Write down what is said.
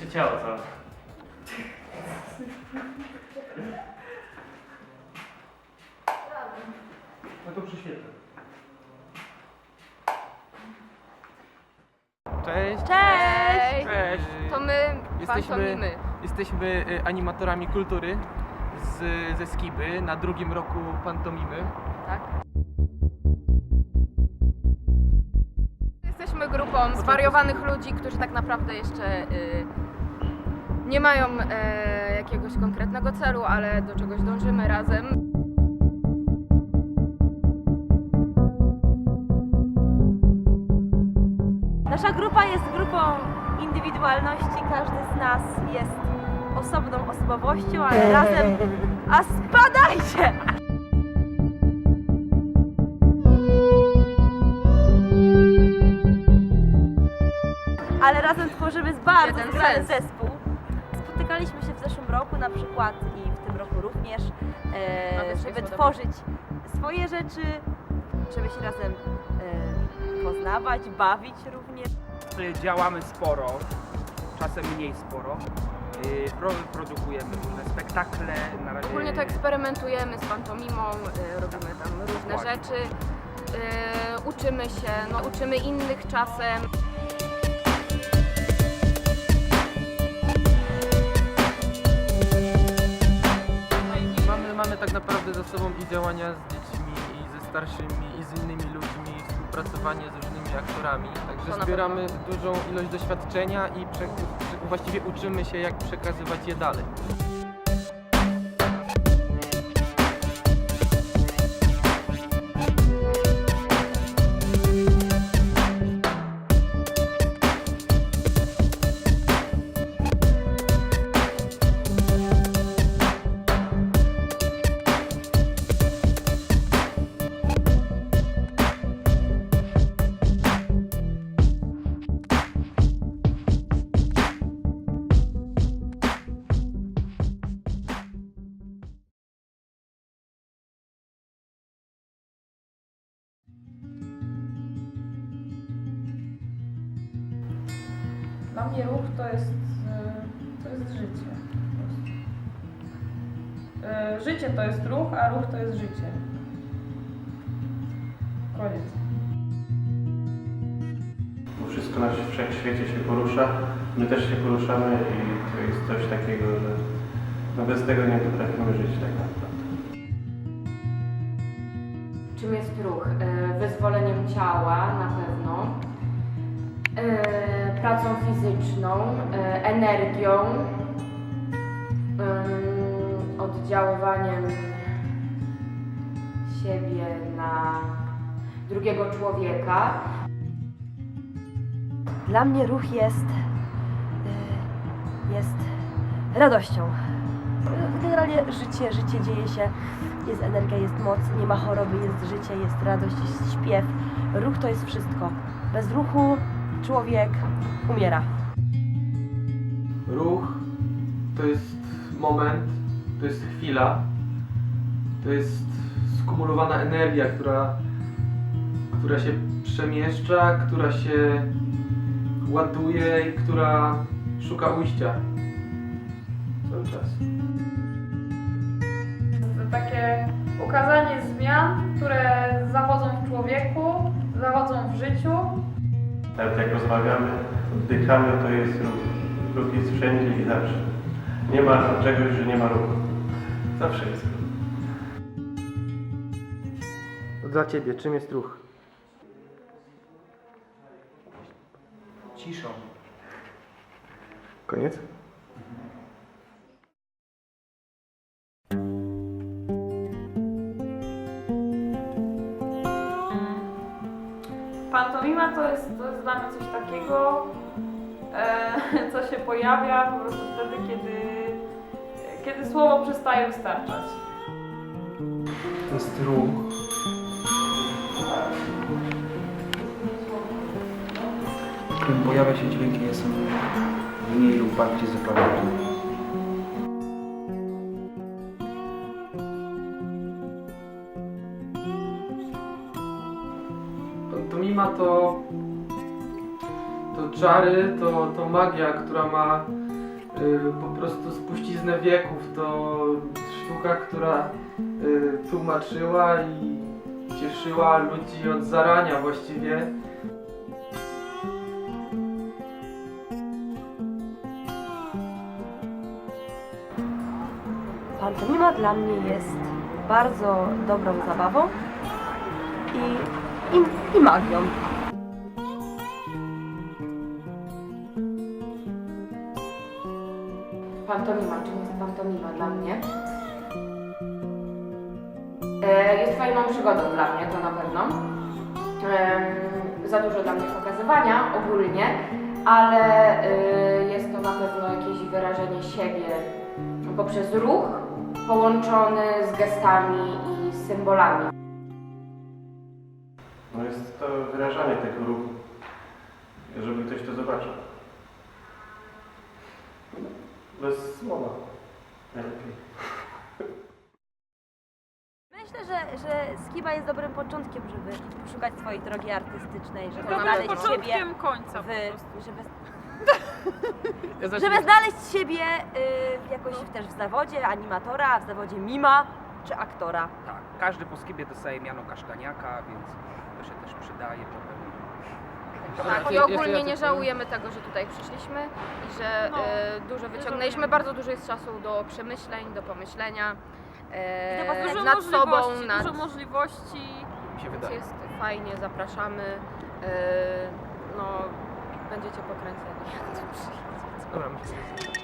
się ciało całe. No to przyświetlę. Cześć! Cześć! Cześć! To my, Jesteśmy, jesteśmy y, animatorami kultury z, ze Skiby na drugim roku pantomimy. Tak. Jesteśmy grupą zwariowanych ludzi, którzy tak naprawdę jeszcze y, nie mają e, jakiegoś konkretnego celu, ale do czegoś dążymy razem. Nasza grupa jest grupą indywidualności, każdy z nas jest osobną osobowością, ale razem. A spadajcie! Razem tworzymy bardzo Jeden zgrany sens. zespół. Spotykaliśmy się w zeszłym roku na przykład i w tym roku również, e, żeby tworzyć swoje rzeczy, żeby się razem e, poznawać, bawić również. Działamy sporo, czasem mniej sporo. Y, pro- Produkujemy różne spektakle, na razie Ogólnie to eksperymentujemy z pantomimą, y, robimy tam różne Dokładnie. rzeczy, y, uczymy się, no, uczymy innych czasem. Tak naprawdę ze sobą i działania z dziećmi, i ze starszymi, i z innymi ludźmi, i współpracowanie z różnymi aktorami. To Także na zbieramy dużą ilość doświadczenia i prze, właściwie uczymy się, jak przekazywać je dalej. Dla mnie ruch to jest, e, to jest życie. E, Życie to jest ruch, a ruch to jest życie. Koniec. Bo wszystko na wszechświecie się porusza, my też się poruszamy i to jest coś takiego, że no bez tego nie potrafimy żyć tak naprawdę. Czym jest ruch? E, Wyzwoleniem ciała na pewno, pracą fizyczną, e, energią, em, oddziaływaniem siebie na drugiego człowieka. Dla mnie ruch jest, y, jest radością. Generalnie życie, życie dzieje się, jest energia, jest moc, nie ma choroby, jest życie, jest radość, jest śpiew. Ruch to jest wszystko. Bez ruchu człowiek umiera. Ruch to jest moment, to jest chwila, to jest skumulowana energia, która, która się przemieszcza, która się ładuje i która szuka ujścia cały czas. To takie ukazanie zmian, które zachodzą w człowieku, zachodzą w życiu. Nawet jak rozmawiamy, oddychamy, to jest ruch. Ruch jest wszędzie i zawsze. Nie ma czegoś, że nie ma ruchu. Zawsze jest ruch. Dla Ciebie, czym jest ruch? ciszą. Koniec? Takiego, e, co się pojawia po prostu wtedy, kiedy, kiedy słowo przestaje wystarczać. To jest ruch. W którym pojawia się dźwięk i jest mniej lub bardziej zapamiętany. Czary, to, to magia, która ma y, po prostu spuściznę wieków. To sztuka, która y, tłumaczyła i cieszyła ludzi od zarania właściwie. Pantomima dla mnie jest bardzo dobrą zabawą i, i, i magią. Pantomima, czym jest pantomima dla mnie? E, Jest fajną przygodą dla mnie, to na pewno. Em, Za dużo dla mnie pokazywania ogólnie, ale e, jest to na pewno jakieś wyrażenie siebie poprzez ruch połączony z gestami i symbolami. No jest to wyrażanie tego ruchu, żeby ktoś to zobaczył. Bez słowa. Najlepiej. Myślę, że, że Skiba jest dobrym początkiem, żeby poszukać swojej drogi artystycznej, żeby Dobrym znaleźć siebie początkiem końca w, po prostu. żeby, Ja żeby znaleźć siebie y, jakoś też w zawodzie animatora, w zawodzie mima czy aktora. Tak, każdy po skibie dostaje miano kasztaniaka, więc to się też przydaje potem. Tak, i ogólnie nie żałujemy tego, że tutaj przyszliśmy i że No, e, dużo wyciągnęliśmy, bardzo dużo jest czasu do przemyśleń, do pomyślenia e, Dużo nad sobą, możliwości, nad, dużo możliwości. mi się wydaje. jest fajnie, zapraszamy, e, no będziecie pokręceni. Dobra, myślę, że-